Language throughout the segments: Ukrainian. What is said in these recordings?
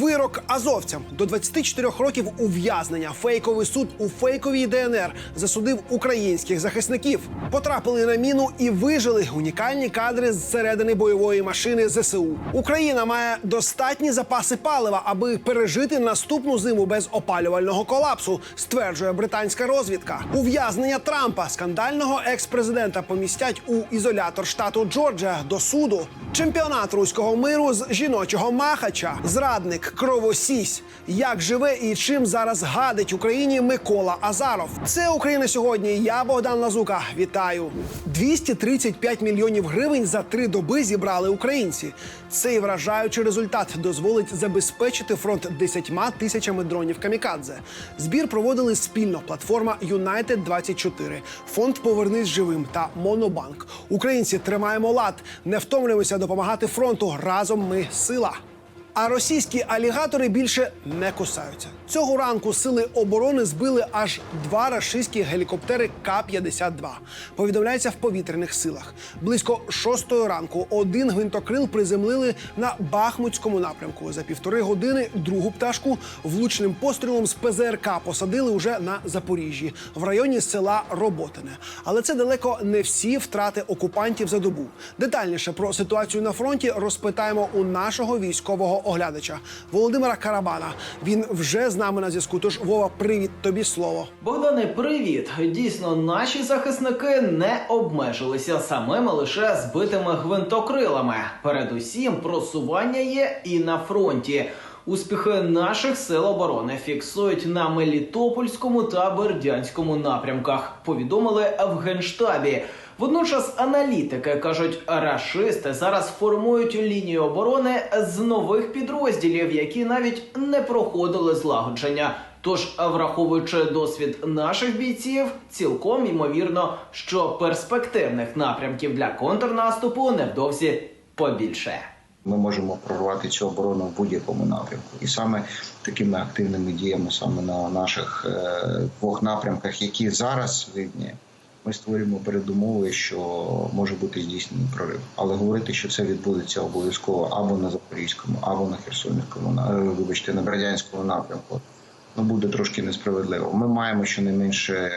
Вирок азовцям до 24 років ув'язнення. Фейковий суд у фейковій ДНР засудив українських захисників. Потрапили на міну і вижили унікальні кадри з середини бойової машини ЗСУ. Україна має достатні запаси палива, аби пережити наступну зиму без опалювального колапсу, стверджує британська розвідка. Ув'язнення Трампа скандального екс-президента помістять у ізолятор штату Джорджія до суду. Чемпіонат руського миру з жіночого махача, зрадник, кровосісь. Як живе і чим зараз гадить Україні Микола Азаров. Це Україна сьогодні. Я Богдан Лазука. Вітаю. 235 мільйонів гривень за три доби зібрали українці. Цей вражаючий результат дозволить забезпечити фронт 10 тисячами дронів камікадзе. Збір проводили спільно платформа United 24 фонд Повернись живим та Монобанк. Українці тримаємо лад, не втомлюємося допомагати фронту. Разом ми сила. А російські алігатори більше не кусаються. Цього ранку сили оборони збили аж два рашистські гелікоптери К-52. Повідомляється в повітряних силах. Близько шостої ранку один гвинтокрил приземлили на Бахмутському напрямку. За півтори години другу пташку влучним пострілом з ПЗРК посадили уже на Запоріжжі в районі села Роботине. Але це далеко не всі втрати окупантів за добу. Детальніше про ситуацію на фронті розпитаємо у нашого військового оглядача Володимира Карабана. Він вже з нами на зв'язку. Тож Вова, привіт тобі слово. Богдане, привіт! Дійсно, наші захисники не обмежилися самими лише збитими гвинтокрилами. Передусім, просування є і на фронті. Успіхи наших сил оборони фіксують на Мелітопольському та Бердянському напрямках. Повідомили в генштабі. Водночас аналітики кажуть, рашисти зараз формують лінію оборони з нових підрозділів, які навіть не проходили злагодження. Тож, враховуючи досвід наших бійців, цілком ймовірно, що перспективних напрямків для контрнаступу невдовзі побільше. Ми можемо прорвати цю оборону в будь-якому напрямку, і саме такими активними діями, саме на наших е, двох напрямках, які зараз видні, ми створюємо передумови, що може бути здійснений прорив. Але говорити, що це відбудеться обов'язково або на Запорізькому, або на Херсонському, на е, вибачте, на Бердянському напрямку. Ну, буде трошки несправедливо. Ми маємо щонайменше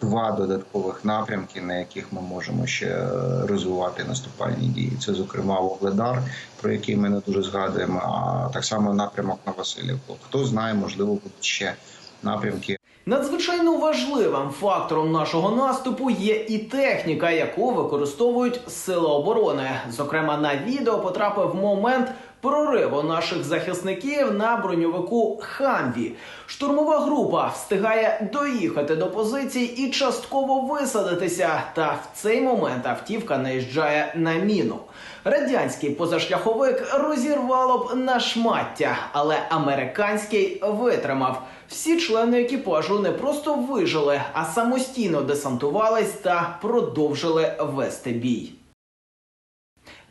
два додаткових напрямки, на яких ми можемо ще розвивати наступальні дії. Це, зокрема, Вугледар, про який ми не дуже згадуємо, а так само напрямок на Васильівку. Хто знає, можливо, будуть ще напрямки. Надзвичайно важливим фактором нашого наступу є і техніка, яку використовують сили оборони. Зокрема, на відео потрапив момент прориву наших захисників на броньовику Хамві. Штурмова група встигає доїхати до позицій і частково висадитися. Та в цей момент автівка наїжджає на міну. Радянський позашляховик розірвало б на шмаття, але американський витримав. Всі члени екіпажу не просто вижили, а самостійно десантувались та продовжили вести бій.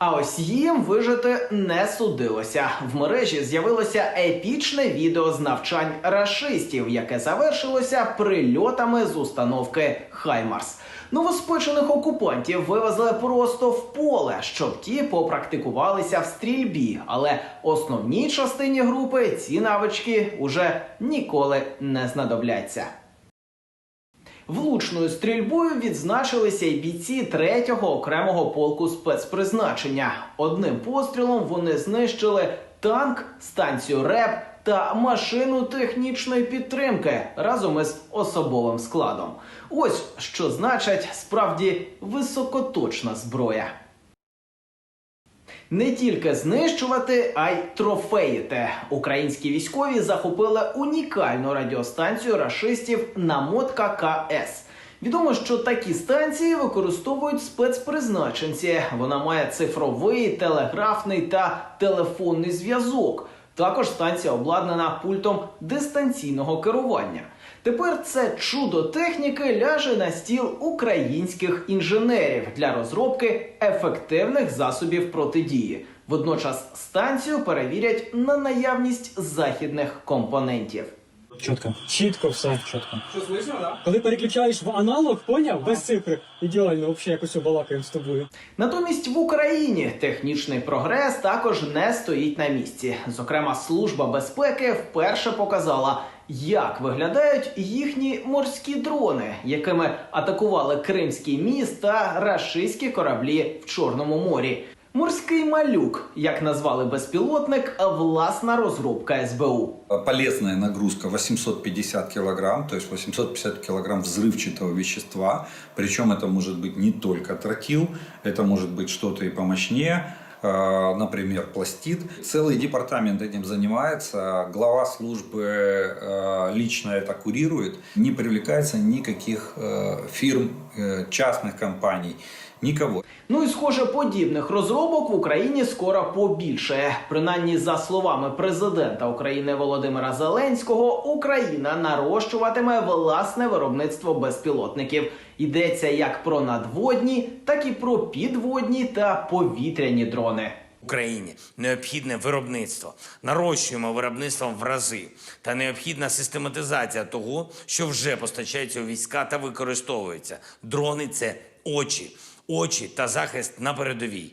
А ось їм вижити не судилося. В мережі з'явилося епічне відео з навчань рашистів, яке завершилося прильотами з установки Хаймарс. Новоспечених окупантів вивезли просто в поле, щоб ті попрактикувалися в стрільбі. Але основній частині групи ці навички уже ніколи не знадобляться. Влучною стрільбою відзначилися й бійці третього окремого полку спецпризначення. Одним пострілом вони знищили танк, станцію РЕП та машину технічної підтримки разом із особовим складом. Ось що значить справді високоточна зброя. Не тільки знищувати, а й трофеїти. Українські військові захопили унікальну радіостанцію рашистів Намотка КС. Відомо, що такі станції використовують спецпризначенці. Вона має цифровий, телеграфний та телефонний зв'язок. Також станція обладнана пультом дистанційного керування. Тепер це чудо техніки ляже на стіл українських інженерів для розробки ефективних засобів протидії. Водночас станцію перевірять на наявність західних компонентів. Чітко. Чітко все, чітко. Що слышно, да? Коли переключаєш в аналог, поняв? Без цифри. Ідеально, взагалі якось балакаємо з тобою. Натомість в Україні технічний прогрес також не стоїть на місці. Зокрема, служба безпеки вперше показала, як виглядають їхні морські дрони, якими атакували Кримський міст та рашистські кораблі в Чорному морі. Морський малюк, як назвали безпілотник, власна розробка СБУ. Полезная нагрузка 850 килограмм, то есть 850 килограмм взрывчатого вещества. Причем это может быть не только тротил, это может быть что-то и помощнее, э, например, пластид. Целый департамент этим занимается. Глава службы э, лично это курирует. Не привлекается никаких э, фирм, э, частных компаний, никого. Ну і схоже, подібних розробок в Україні скоро побільшає. Принаймні, за словами президента України Володимира Зеленського, Україна нарощуватиме власне виробництво безпілотників. Йдеться як про надводні, так і про підводні та повітряні дрони. Україні необхідне виробництво. Нарощуємо виробництво в рази та необхідна систематизація того, що вже постачається у війська та використовується. Дрони це очі, очі та захист на передовій.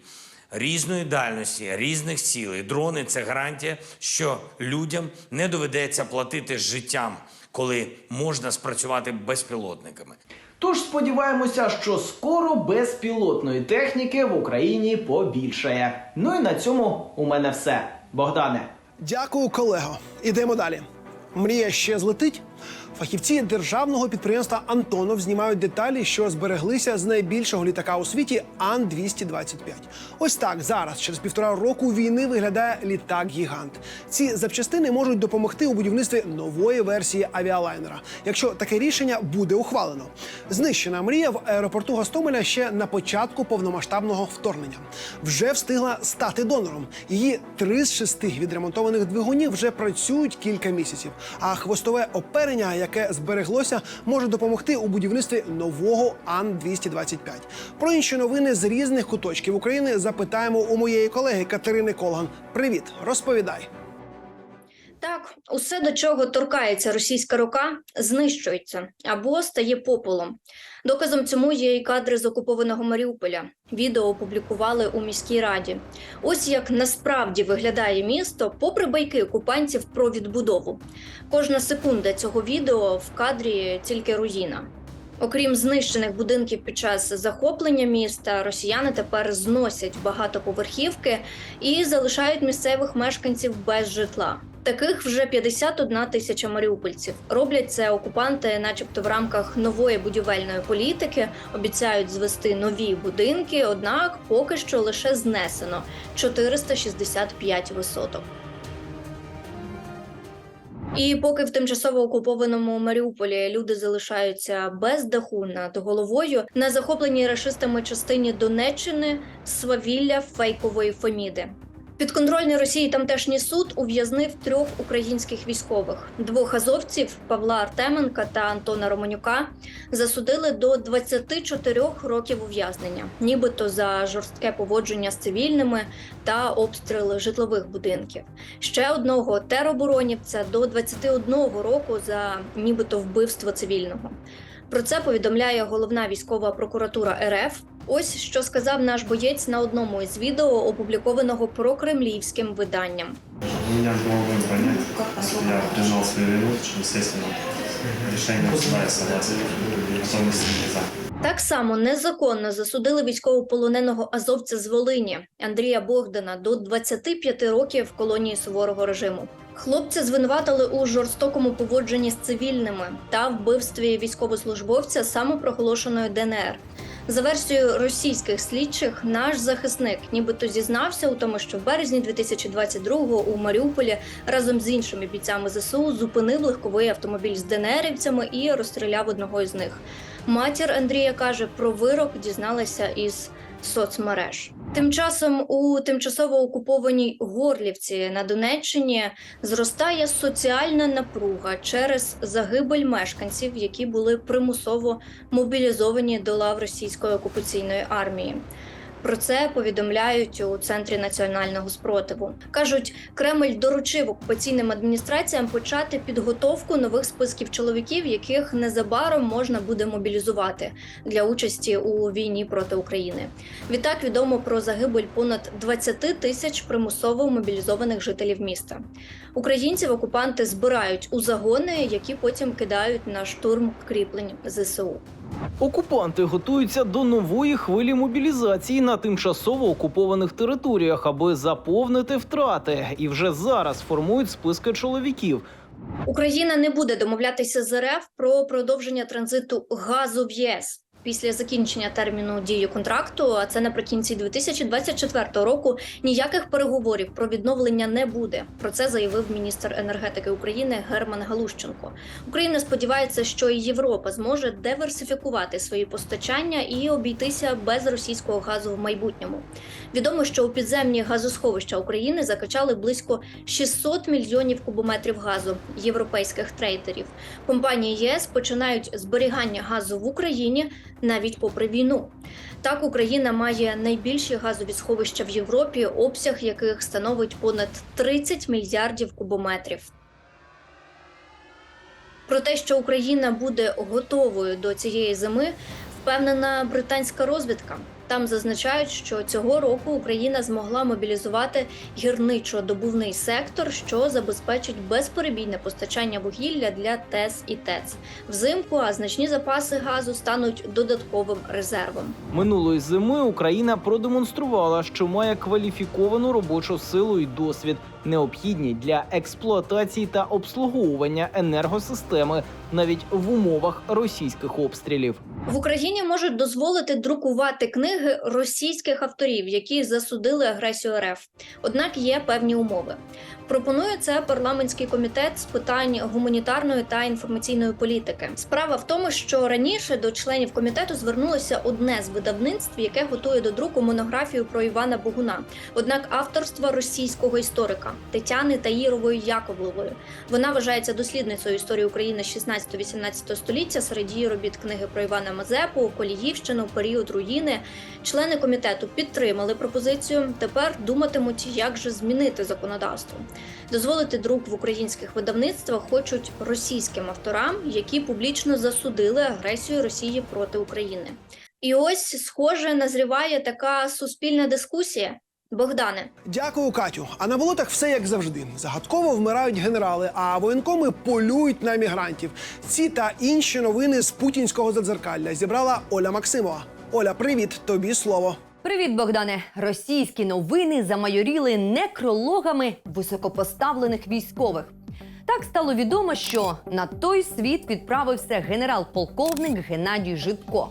Різної дальності, різних цілей. Дрони це гарантія, що людям не доведеться платити життям, коли можна спрацювати безпілотниками. Тож сподіваємося, що скоро безпілотної техніки в Україні побільшає. Ну і на цьому у мене все. Богдане. Дякую, колего. Ідемо далі. Мрія ще злетить. Фахівці державного підприємства Антонов знімають деталі, що збереглися з найбільшого літака у світі Ан 225 Ось так зараз, через півтора року війни, виглядає літак-гігант. Ці запчастини можуть допомогти у будівництві нової версії авіалайнера, якщо таке рішення буде ухвалено. Знищена мрія в аеропорту Гостомеля ще на початку повномасштабного вторгнення. Вже встигла стати донором. Її три з шести відремонтованих двигунів вже працюють кілька місяців. А хвостове оперення, яке збереглося, може допомогти у будівництві нового Ан 225 Про інші новини з різних куточків України запитаємо у моєї колеги Катерини Колган. Привіт, розповідай. Так, усе, до чого торкається російська рука, знищується або стає попелом. Доказом цьому є і кадри з окупованого Маріуполя. Відео опублікували у міській раді. Ось як насправді виглядає місто, попри байки окупантів про відбудову. Кожна секунда цього відео в кадрі тільки руїна. Окрім знищених будинків під час захоплення міста, росіяни тепер зносять багатоповерхівки і залишають місцевих мешканців без житла. Таких вже 51 тисяча маріупольців. Роблять це окупанти, начебто, в рамках нової будівельної політики, обіцяють звести нові будинки. Однак поки що лише знесено 465 висоток. І поки в тимчасово окупованому Маріуполі люди залишаються без даху над головою, на захопленій рашистами частині Донеччини свавілля фейкової Феміди. Підконтрольний Росії тамтешній суд ув'язнив трьох українських військових: двох азовців Павла Артеменка та Антона Романюка засудили до 24 років ув'язнення, нібито за жорстке поводження з цивільними та обстріли житлових будинків. Ще одного тероборонівця до 21 року за нібито вбивство цивільного. Про це повідомляє головна військова прокуратура РФ. Ось що сказав наш боєць на одному із відео, опублікованого прокремлівським виданням. У меня был выбор. Я признал свою вину, естественно. Решение суда согласен. Так само незаконно засудили військовополоненого азовця з Волині Андрія Богдана до 25 років в колонії суворого режиму. Хлопця звинуватили у жорстокому поводженні з цивільними та вбивстві військовослужбовця самопроголошеної ДНР. За версією російських слідчих, наш захисник нібито зізнався у тому, що в березні 2022-го у Маріуполі разом з іншими бійцями ЗСУ зупинив легковий автомобіль з ДНРівцями і розстріляв одного із них. Матір Андрія каже, про вирок дізналася із соцмереж. Тим часом у тимчасово окупованій Горлівці на Донеччині зростає соціальна напруга через загибель мешканців, які були примусово мобілізовані до лав російської окупаційної армії. Про це повідомляють у центрі національного спротиву. кажуть, Кремль доручив окупаційним адміністраціям почати підготовку нових списків чоловіків, яких незабаром можна буде мобілізувати для участі у війні проти України. Відтак відомо про загибель понад 20 тисяч примусово мобілізованих жителів міста. Українців окупанти збирають у загони, які потім кидають на штурм кріплень ЗСУ. Окупанти готуються до нової хвилі мобілізації на тимчасово окупованих територіях, аби заповнити втрати, і вже зараз формують списки чоловіків. Україна не буде домовлятися з РФ про продовження транзиту газу в ЄС. Після закінчення терміну дії контракту, а це наприкінці 2024 року, ніяких переговорів про відновлення не буде. Про це заявив міністр енергетики України Герман Галущенко. Україна сподівається, що і Європа зможе диверсифікувати свої постачання і обійтися без російського газу в майбутньому. Відомо, що у підземні газосховища України закачали близько 600 мільйонів кубометрів газу європейських трейдерів. Компанії ЄС починають зберігання газу в Україні навіть попри війну. Так, Україна має найбільші газові сховища в Європі, обсяг яких становить понад 30 мільярдів кубометрів. Про те, що Україна буде готовою до цієї зими, впевнена британська розвідка. Там зазначають, що цього року Україна змогла мобілізувати гірничо-добувний сектор, що забезпечить безперебійне постачання вугілля для ТЕС і ТЕЦ взимку. А значні запаси газу стануть додатковим резервом. Минулої зими Україна продемонструвала, що має кваліфіковану робочу силу і досвід, необхідні для експлуатації та обслуговування енергосистеми навіть в умовах російських обстрілів. В Україні можуть дозволити друкувати книги російських авторів, які засудили агресію РФ. Однак є певні умови. Пропонує це парламентський комітет з питань гуманітарної та інформаційної політики. Справа в тому, що раніше до членів комітету звернулося одне з видавництв, яке готує до друку монографію про Івана Богуна. Однак авторства російського історика Тетяни Таїрової Яковлевої. Вона вважається дослідницею історії України 16-18 століття. Серед її робіт книги про Івана Мазепу, Коліївщину, період руїни. Члени комітету підтримали пропозицію. Тепер думатимуть, як же змінити законодавство. Дозволити друк в українських видавництвах хочуть російським авторам, які публічно засудили агресію Росії проти України. І ось, схоже, назріває така суспільна дискусія. Богдане, Дякую, Катю. А на болотах все як завжди. Загадково вмирають генерали, а воєнкоми полюють на мігрантів. Ці та інші новини з путінського задзеркалля зібрала Оля Максимова. Оля, привіт, тобі слово. Привіт, Богдане. Російські новини замайоріли некрологами високопоставлених військових. Так стало відомо, що на той світ відправився генерал-полковник Геннадій Житко.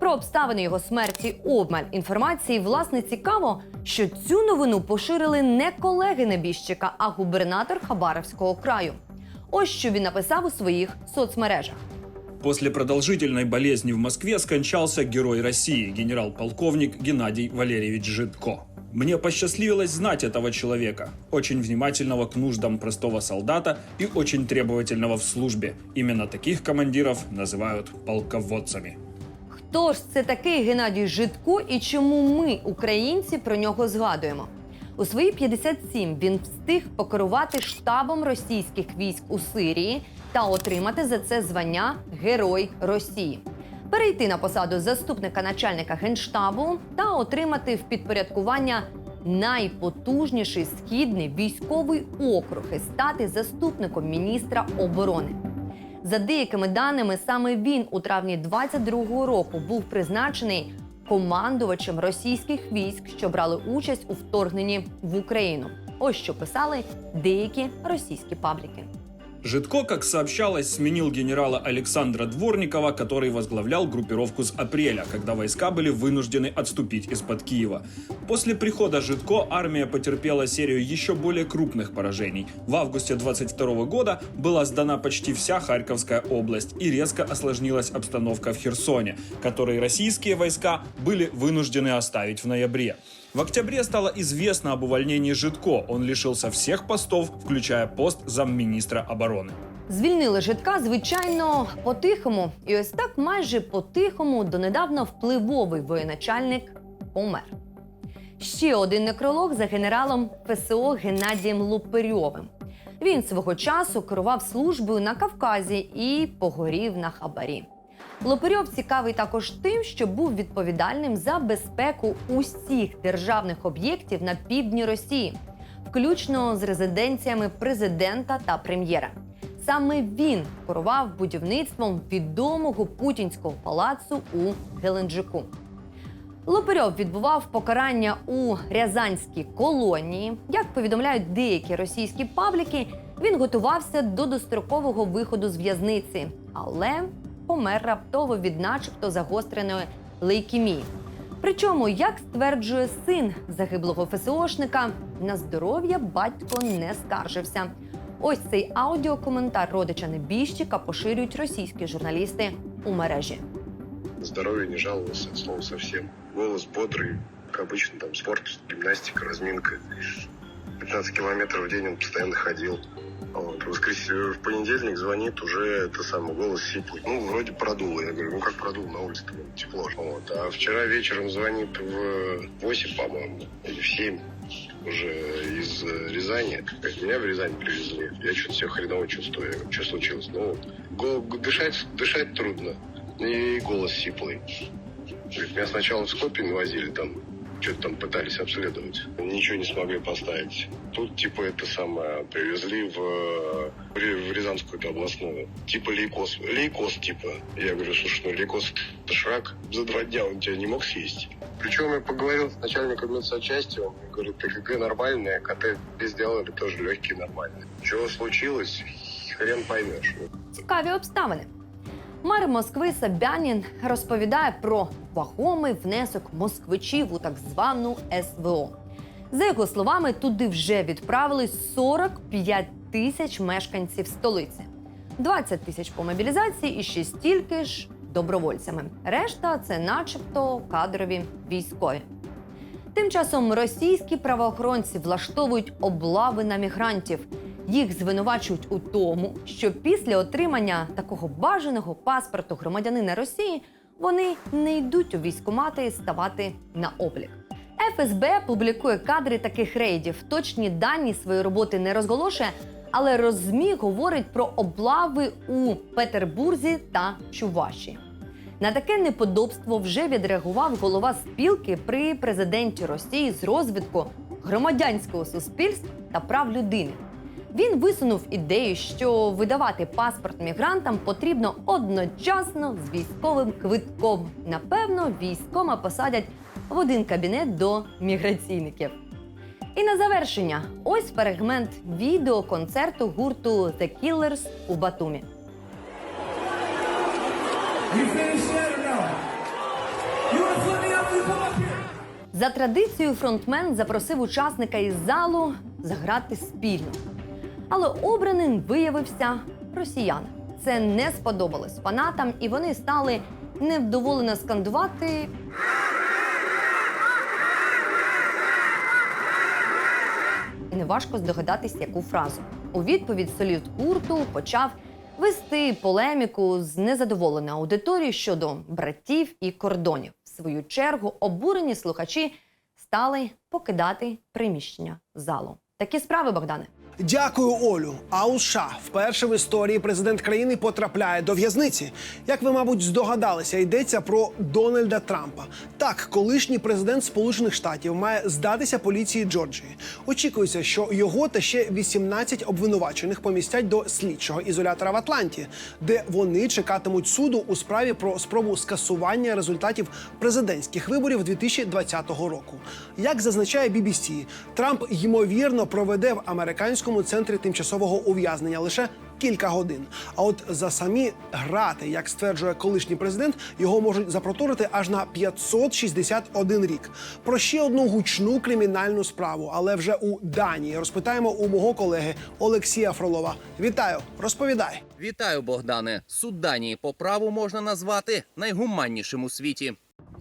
Про обставини його смерті обмаль інформації власне цікаво, що цю новину поширили не колеги небіжчика, а губернатор Хабаровського краю. Ось що він написав у своїх соцмережах. После продолжительной болезни в Москве скончался герой России, генерал-полковник Геннадий Валерьевич Житко. Мне посчастливилось знать этого человека, очень внимательного к нуждам простого солдата и очень требовательного в службе. Именно таких командиров называют полководцами. Хто ж це такий Геннадій Житко і чому ми, українці, про нього згадуємо? У свої 57 він встиг покерувати штабом російських військ у Сирії та отримати за це звання Герой Росії. Перейти на посаду заступника начальника генштабу та отримати в підпорядкування найпотужніший східний військовий округ і стати заступником міністра оборони. За деякими даними, саме він у травні 22-го року був призначений командувачем російських військ, що брали участь у вторгненні в Україну. Ось що писали деякі російські пабліки. Житко, как сообщалось, сменил генерала Александра Дворникова, который возглавлял группировку с апреля, когда войска были вынуждены отступить из-под Киева. После прихода Житко армия потерпела серию еще более крупных поражений. В августе 22 года была сдана почти вся Харьковская область и резко осложнилась обстановка в Херсоне, который российские войска были вынуждены оставить в ноябре. В октябре стало известно об увольнении Житко. Он лишился всех постов, включая пост замминистра обороны. Звільнили житка, звичайно, по-тихому. І ось так майже по-тихому донедавна впливовий воєначальник помер. Ще один некролог за генералом ФСО Геннадієм Лупирьовим. Він свого часу керував службою на Кавказі і погорів на хабарі. Лопирьов цікавий також тим, що був відповідальним за безпеку усіх державних об'єктів на півдні Росії, включно з резиденціями президента та прем'єра. Саме він керував будівництвом відомого путінського палацу у Геленджику. Лопирьов відбував покарання у Рязанській колонії. Як повідомляють деякі російські пабліки, він готувався до дострокового виходу з в'язниці, але помер раптово від начебто загостреної лейкемії. Причому, як стверджує син загиблого ФСОшника, на здоров'я батько не скаржився. Ось цей аудіокоментар родича небіжчика поширюють російські журналісти у мережі. Здоровье не жаловался, от слова совсем. Голос бодрый, как обычно, там спорт, гимнастика, разминка. 15 километров в день он постоянно ходил. Вот. В, воскрес- в понедельник звонит, уже это самый голос сиплый. Ну, вроде продуло. Я говорю, ну как продул, на улице тепло. Вот. А вчера вечером звонит в 8, по-моему, или в 7 уже из э, Рязани. Меня в Рязань привезли. Я что-то себя хреново чувствую. Что случилось? Ну, дышать, дышать трудно. И голос сиплый. Говорит, меня сначала в Скопин возили там, что-то там пытались обследовать. Ничего не смогли поставить. Тут, типа, это самое, привезли в, в Рязанскую областную. Типа лейкоз. Лейкоз, типа. Я говорю, слушай, ну лейкоз это ж рак. За два дня он тебя не мог съесть. Причем я поговорил с начальником медсочасти, он мне говорит, КГ нормальное, КТ сделали, тоже легкие нормальные. Чего случилось, хрен поймешь. Цікаві обставини. Мер Москви Собянін розповідає про вагомий внесок москвичів у так звану СВО. За його словами, туди вже відправили 45 тисяч мешканців столиці, 20 тисяч по мобілізації і ще стільки ж добровольцями. Решта це, начебто, кадрові військові. Тим часом російські правоохоронці влаштовують облави на мігрантів. Їх звинувачують у тому, що після отримання такого бажаного паспорту громадянина Росії вони не йдуть у військкомати ставати на облік. ФСБ публікує кадри таких рейдів. Точні дані своєї роботи не розголошує, але розмі говорить про облави у Петербурзі та Чуваші. На таке неподобство вже відреагував голова спілки при президенті Росії з розвитку громадянського суспільства та прав людини. Він висунув ідею, що видавати паспорт мігрантам потрібно одночасно з військовим квитком. Напевно, військома посадять в один кабінет до міграційників. І на завершення, ось фрагмент відеоконцерту гурту The Killers у Батумі. За традицією, фронтмен запросив учасника із залу заграти спільно. Але обраним виявився росіянин. Це не сподобалось фанатам, і вони стали невдоволено скандувати. І неважко здогадатись, яку фразу. У відповідь соліст гурту почав вести полеміку з незадоволеною аудиторією щодо братів і кордонів. В свою чергу обурені слухачі стали покидати приміщення залу. Такі справи, Богдане. Дякую, Олю. А у США вперше в історії президент країни потрапляє до в'язниці. Як ви, мабуть, здогадалися, йдеться про Дональда Трампа. Так, колишній президент Сполучених Штатів має здатися поліції Джорджії. Очікується, що його та ще 18 обвинувачених помістять до слідчого ізолятора в Атланті, де вони чекатимуть суду у справі про спробу скасування результатів президентських виборів 2020 року. Як зазначає BBC, Трамп ймовірно проведе в американському центрі тимчасового ув'язнення лише кілька годин. А от за самі грати, як стверджує колишній президент, його можуть запроторити аж на 561 рік. Про ще одну гучну кримінальну справу, але вже у Данії розпитаємо у мого колеги Олексія Фролова. Вітаю, розповідай. Вітаю, Богдане. Суд Данії по праву можна назвати найгуманнішим у світі.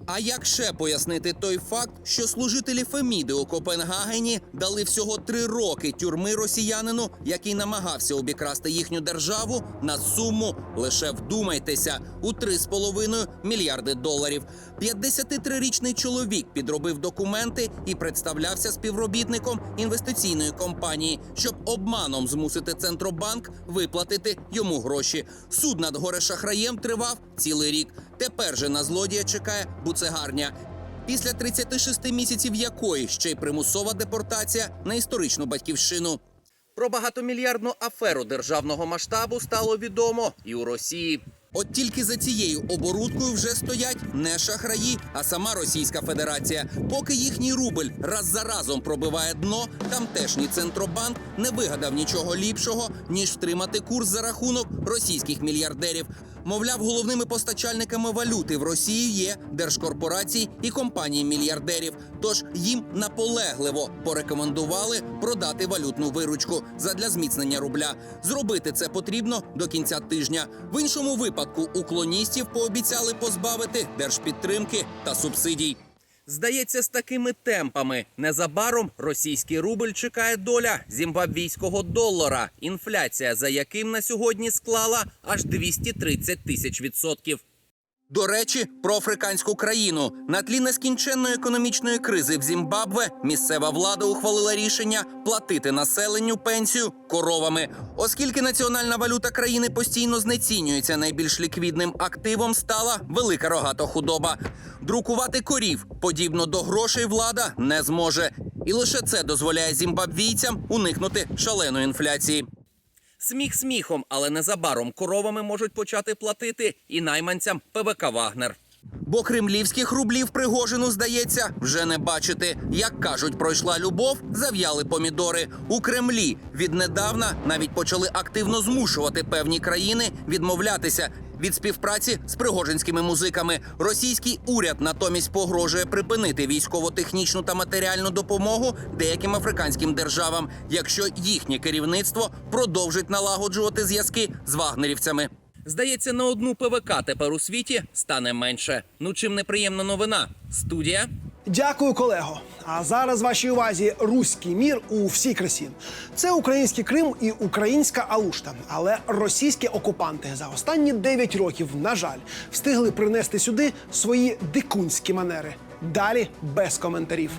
А як ще пояснити той факт, що служителі Феміди у Копенгагені дали всього три роки тюрми росіянину, який намагався обікрасти їхню державу на суму лише вдумайтеся у 3,5 мільярди доларів. 53-річний чоловік підробив документи і представлявся співробітником інвестиційної компанії, щоб обманом змусити центробанк виплатити йому гроші. Суд над горе шахраєм тривав цілий рік. Тепер же на злодія чекає буцегарня. Після 36 місяців якої ще й примусова депортація на історичну батьківщину. Про багатомільярдну аферу державного масштабу стало відомо і у Росії. От тільки за цією оборудкою вже стоять не шахраї, а сама Російська Федерація. Поки їхній рубль раз за разом пробиває дно, тамтешній центробанк не вигадав нічого ліпшого, ніж втримати курс за рахунок російських мільярдерів. Мовляв, головними постачальниками валюти в Росії є держкорпорації і компанії мільярдерів. Тож їм наполегливо порекомендували продати валютну виручку задля зміцнення рубля. Зробити це потрібно до кінця тижня. В іншому випадку уклоністів пообіцяли позбавити держпідтримки та субсидій. Здається, з такими темпами незабаром російський рубль чекає доля зімбабвійського долара, інфляція за яким на сьогодні склала аж 230 тисяч відсотків. До речі, про африканську країну на тлі нескінченної економічної кризи в Зімбабве місцева влада ухвалила рішення платити населенню пенсію коровами, оскільки національна валюта країни постійно знецінюється. Найбільш ліквідним активом стала велика рогата худоба. Друкувати корів подібно до грошей влада не зможе, і лише це дозволяє зімбабвійцям уникнути шаленої інфляції. Сміх сміхом, але незабаром коровами можуть почати платити і найманцям ПВК Вагнер. Бо кремлівських рублів Пригожину, здається, вже не бачити. Як кажуть, пройшла любов, зав'яли помідори. У Кремлі віднедавна навіть почали активно змушувати певні країни відмовлятися від співпраці з пригожинськими музиками. Російський уряд натомість погрожує припинити військово-технічну та матеріальну допомогу деяким африканським державам, якщо їхнє керівництво продовжить налагоджувати зв'язки з вагнерівцями. Здається, на одну ПВК тепер у світі стане менше. Ну чим неприємна новина? Студія. Дякую, колего. А зараз вашій увазі руський мір у всій красі. Це український Крим і українська Алушта. Але російські окупанти за останні 9 років, на жаль, встигли принести сюди свої дикунські манери. Далі без коментарів.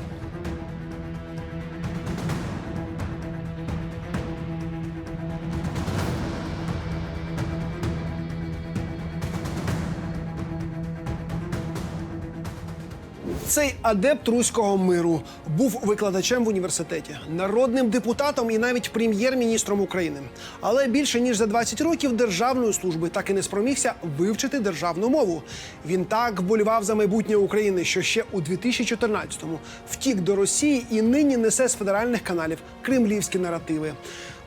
Цей адепт руського миру був викладачем в університеті, народним депутатом і навіть прем'єр-міністром України. Але більше ніж за 20 років державної служби так і не спромігся вивчити державну мову. Він так вболівав за майбутнє України, що ще у 2014-му втік до Росії і нині несе з федеральних каналів кремлівські наративи.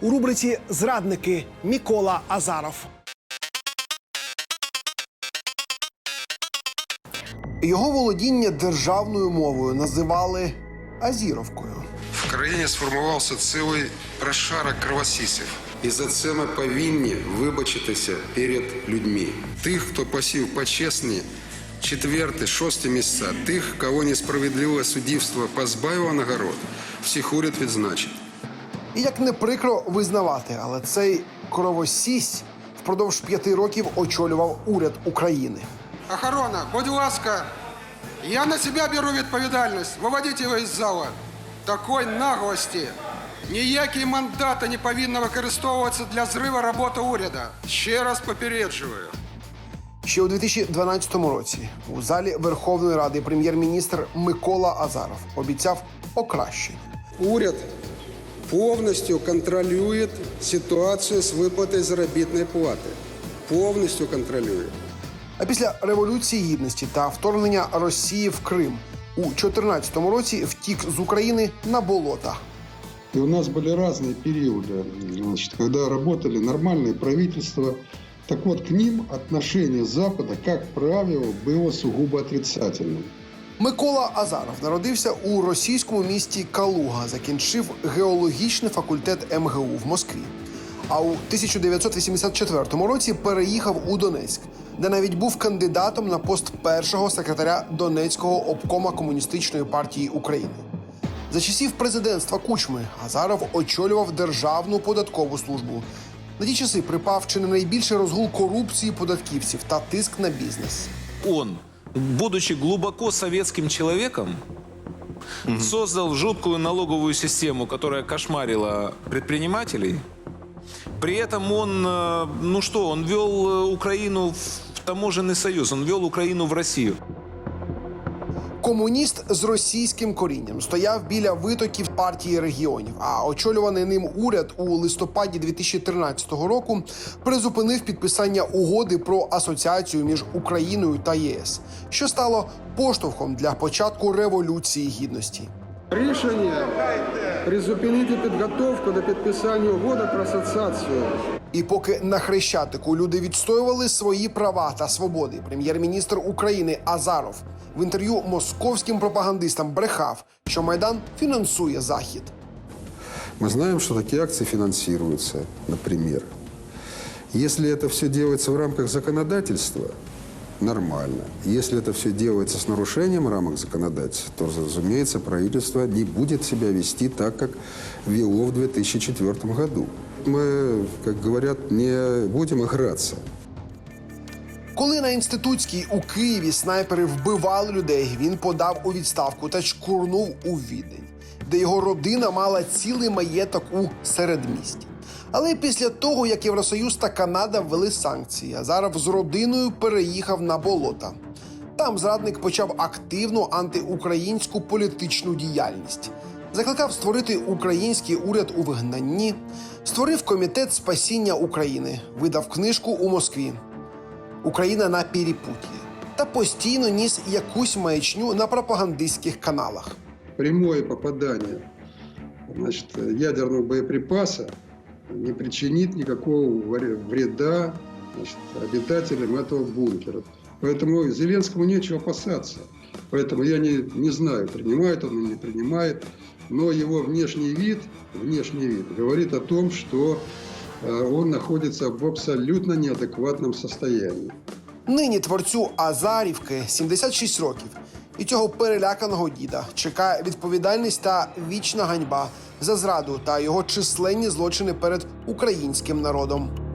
У рубриці Зрадники Мікола Азаров. Його володіння державною мовою називали Азіровкою. В країні сформувався цілий прошарок кровосісів. І за це ми повинні вибачитися перед людьми. Тих, хто посів почесні четверте, шосте місця, тих, кого несправедливе суддівство позбавило нагород, всіх уряд відзначить. І як не прикро визнавати, але цей кровосісь впродовж п'яти років очолював уряд України. Охорона, будь ласка, я на себе беру відповідальність. Виводіть його із зала. Такої наглості. Ніякі мандати не повинні використовуватися для зриву роботи уряду. Ще раз попереджую. Ще у 2012 році у залі Верховної Ради прем'єр-міністр Микола Азаров обіцяв покращення. Уряд повністю контролює ситуацію з виплатою заробітної плати. Повністю контролює. А після революції гідності та вторгнення Росії в Крим у 2014 році втік з України на болота. И у нас были разные периоды, значит, когда работали нормальные правительства. Так вот, к ним отношение Запада, как правило, было сугубо отрицательным. Микола Азаров народився у російському місті Калуга, закінчив геологічний факультет МГУ в Москві. А у 1984 році переїхав у Донецьк, де навіть був кандидатом на пост першого секретаря Донецького обкома комуністичної партії України. За часів президентства Кучми Азаров очолював Державну податкову службу. На ті часи припав чи не найбільший розгул корупції податківців та тиск на бізнес. Он, будучи глубоко советским человеком, создал жуткую налоговую систему, которая кошмарила предпринимателей. При этом он, э, ну что, он вел э, Украину в таможенный союз, он вел Украину в Россию. Комуніст з російським корінням стояв біля витоків партії регіонів. А очолюваний ним уряд у листопаді 2013 року призупинив підписання угоди про асоціацію між Україною та ЄС, що стало поштовхом для початку революції гідності. Рішення призупинити підготовку до підписання угоди про асоціацію. І поки на хрещатику люди відстоювали свої права та свободи, прем'єр-міністр України Азаров в інтерв'ю московським пропагандистам брехав, що майдан фінансує захід. Мы знаем, что такие акции финансируются, например. Если это все делается в рамках законодательства, нормально. Если это все делается с нарушением рамок законодательства, то, разумеется, правительство не будет себя вести так, как вело в 2004 году. Мы, как говорят, не будем играться. Коли на інститутській у Києві снайпери вбивали людей, він подав у відставку та чкурнув у Відень, де його родина мала цілий маєток у середмісті. Але після того, як Євросоюз та Канада ввели санкції, Азаров з родиною переїхав на болота. Там зрадник почав активну антиукраїнську політичну діяльність Закликав створити український уряд у вигнанні, створив комітет спасіння України, видав книжку у Москві. Україна на перепутье та постійно ніс якусь маячню на пропагандистських каналах. Прямое попадание значит, ядерного боеприпаса не причинит никакого вре- вреда значит, обитателям этого бункера. Поэтому Зеленскому нечего опасаться. Поэтому я не, не знаю, принимает он или не принимает, но его внешний вид, внешний вид говорит о том, что э, он находится в абсолютно неадекватном состоянии. Нині творцю Азарівки 76 років, і цього переляканого діда чекає відповідальність та вічна ганьба за зраду та його численні злочини перед українським народом.